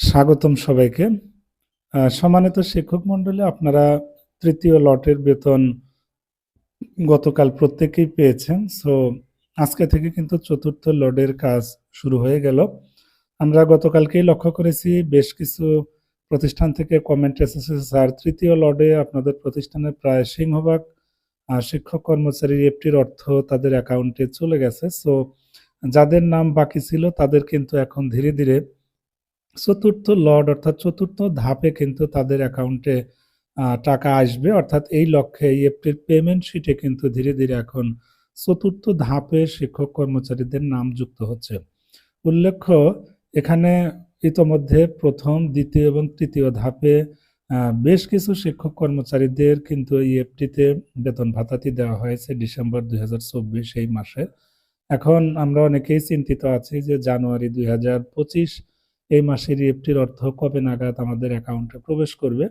স্বাগতম সবাইকে। সম্মানিত শিক্ষক মণ্ডলী, আপনারা তৃতীয় লটের বেতন গতকাল প্রত্যেকেই পেয়েছেন। সো আজকে থেকে কিন্তু চতুর্থ লটের কাজ শুরু হয়ে গেল। আমরা গতকালকেই লক্ষ্য করেছি, বেশ কিছু প্রতিষ্ঠান থেকে কমেন্ট এসেছে, স্যার, তৃতীয় লটে আপনাদের প্রতিষ্ঠানের প্রায় সিংহভাগ শিক্ষক কর্মচারীর এফটির অর্থ তাদের অ্যাকাউন্টে চলে গেছে। সো যাদের নাম বাকি ছিল তাদের কিন্তু এখন ধীরে ধীরে চতুর্থ লর্ড অর্থাৎ চতুর্থ ধাপে কিন্তু তাদের অ্যাকাউন্টে টাকা আসবে। অর্থাৎ এই লক্ষ্যে এপ্রিল পেমেন্ট শিটে কিন্তু ধীরে ধীরে এখন চতুর্থ ধাপে শিক্ষক কর্মচারীদের নাম যুক্ত হচ্ছে। উল্লেখ্য, এখানে ইতোমধ্যে প্রথম, দ্বিতীয় এবং তৃতীয় ধাপে বেশ কিছু শিক্ষক কর্মচারীদের কিন্তু এই এফটিতে বেতন ভাতাটি দেওয়া হয়েছে, ডিসেম্বর দুই এই মাসে। এখন আমরা অনেকেই চিন্তিত আছি যে জানুয়ারি দুই হাজার পঁচিশ এই মাসের এফটির অর্থ কবে নাগাদ আমাদের অ্যাকাউন্টে প্রবেশ করবে?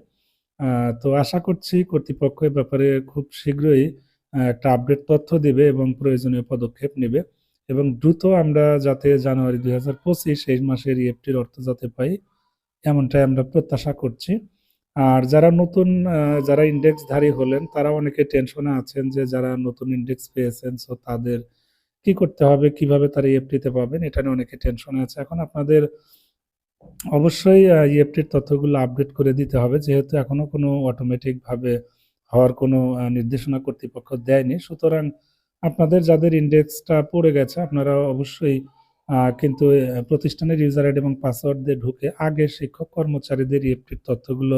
তো আশা করছি কর্তৃপক্ষ এ ব্যাপারে খুব শীঘ্রই একটা আপডেট তথ্য দেবে এবং প্রয়োজনীয় পদক্ষেপ নেবে এবং দ্রুত আমরা যাতে জানুয়ারি দুই হাজার পঁচিশ এই মাসের এফটির অর্থ যাতে পাই, এমনটাই আমরা প্রত্যাশা করছি। আর যারা নতুন যারা ইন্ডেক্সধারী হলেন, তারা অনেকে টেনশনে আছেন যে যারা নতুন ইন্ডেক্স পেয়েছেন সো তাদের কি করতে হবে, কীভাবে তারা ইএফটিতে পাবেন, এটা নিয়ে অনেকে টেনশনে আছে। এখন আপনাদের অবশ্যই ইএফটির তথ্যগুলো আপডেট করে দিতে হবে। যেহেতু এখনও কোনো অটোমেটিকভাবে হওয়ার কোনো নির্দেশনা কর্তৃপক্ষ দেয়নি। সুতরাং আপনাদের যাদের ইন্ডেক্সটা পড়ে গেছে, আপনারা অবশ্যই কিন্তু প্রতিষ্ঠানের ইউজার আইডি এবং পাসওয়ার্ড দিয়ে ঢুকে আগে শিক্ষক কর্মচারীদের ইএফটির তথ্যগুলো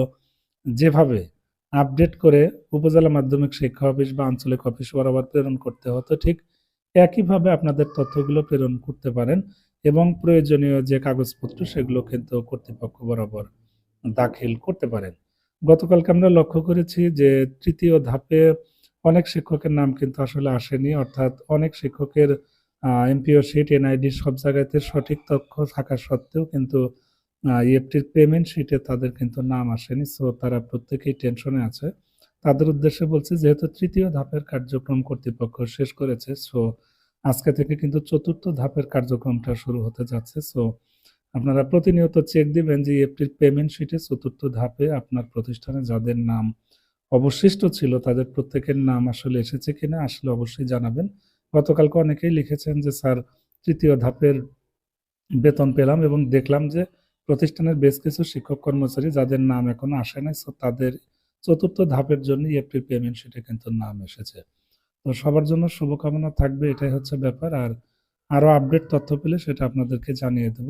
যেভাবে আপডেট করে উপজেলা মাধ্যমিক শিক্ষা অফিস বা আঞ্চলিক অফিস বরাবর প্রেরণ করতে হতো, ঠিক একইভাবে আপনাদের তথ্যগুলো প্রেরণ করতে পারেন। এবং প্রয়োজনীয় যে কাগজপত্র সেগুলো কিন্তু কর্তৃপক্ষ বরাবর দাখিল করতে পারেন। গতকালকে আমরা লক্ষ্য করেছি যে তৃতীয় ধাপে অনেক শিক্ষকের নাম কিন্তু আসলে আসেনি, অর্থাৎ অনেক শিক্ষকের এমপিও শিট, এনআইডি সব জায়গাতে সঠিক তথ্য থাকা সত্ত্বেও কিন্তু ইএফটির পেমেন্ট শিটে তাদের কিন্তু নাম আসেনি। সো তারা প্রত্যেকেই টেনশনে আছে। তাদের উদ্দেশ্যে বলছি, যেহেতু তৃতীয় ধাপের কার্যক্রম কর্তৃপক্ষ শেষ করেছে, সো আজকে থেকে কিন্তু চতুর্থ ধাপের কার্যক্রমটা শুরু হতে যাচ্ছে। সো আপনারা প্রতিনিয়ত চেক দিবেন যে এপ্রিল পেমেন্ট শিটে চতুর্থ ধাপে আপনার প্রতিষ্ঠানে যাদের নাম অবশিষ্ট ছিল, তাদের প্রত্যেকের নাম আসলে এসেছে কিনা আসলে অবশ্যই জানাবেন। গতকালকে অনেকেই লিখেছেন যে, স্যার, তৃতীয় ধাপের বেতন পেলাম এবং দেখলাম যে প্রতিষ্ঠানের বেশ কিছু শিক্ষক কর্মচারী যাদের নাম এখনও আসে নাই সো তাদের চতুর্থ ধাপের জন্য এপ্রিল পেমেন্ট শিটে কিন্তু নাম এসেছে। তো সবার জন্য শুভকামনা থাকবে, এটাই হচ্ছে ব্যাপার। আর আরও আপডেট তথ্য পেলে সেটা আপনাদেরকে জানিয়ে দেব।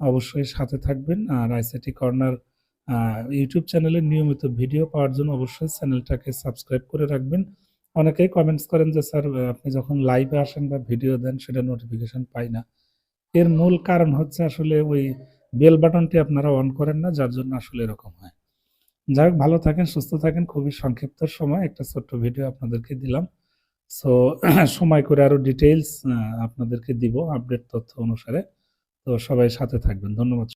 অবশ্যই সাথে থাকবেন। আর আইসিটি কর্নার ইউটিউব চ্যানেলে নিয়মিত ভিডিও পাওয়ার জন্য অবশ্যই চ্যানেলটাকে সাবস্ক্রাইব করে রাখবেন। অনেকেই কমেন্টস করেন যে, স্যার আপনি যখন লাইভে আসেন বা ভিডিও দেন, সেটা নোটিফিকেশন পাই না। এর মূল কারণ হচ্ছে আসলে ওই বেল বাটনটি আপনারা অন করেন না, যার জন্য আসলে এরকম হয়। যাই হোক, ভালো থাকেন, সুস্থ থাকেন। খুবই সংক্ষিপ্ত সময়, একটা ছোট্ট ভিডিও আপনাদেরকে দিলাম। সো সময় করে আরও ডিটেইলস আপনাদেরকে দিব আপডেট তথ্য অনুসারে। তো সবাই সাথে থাকবেন। ধন্যবাদ।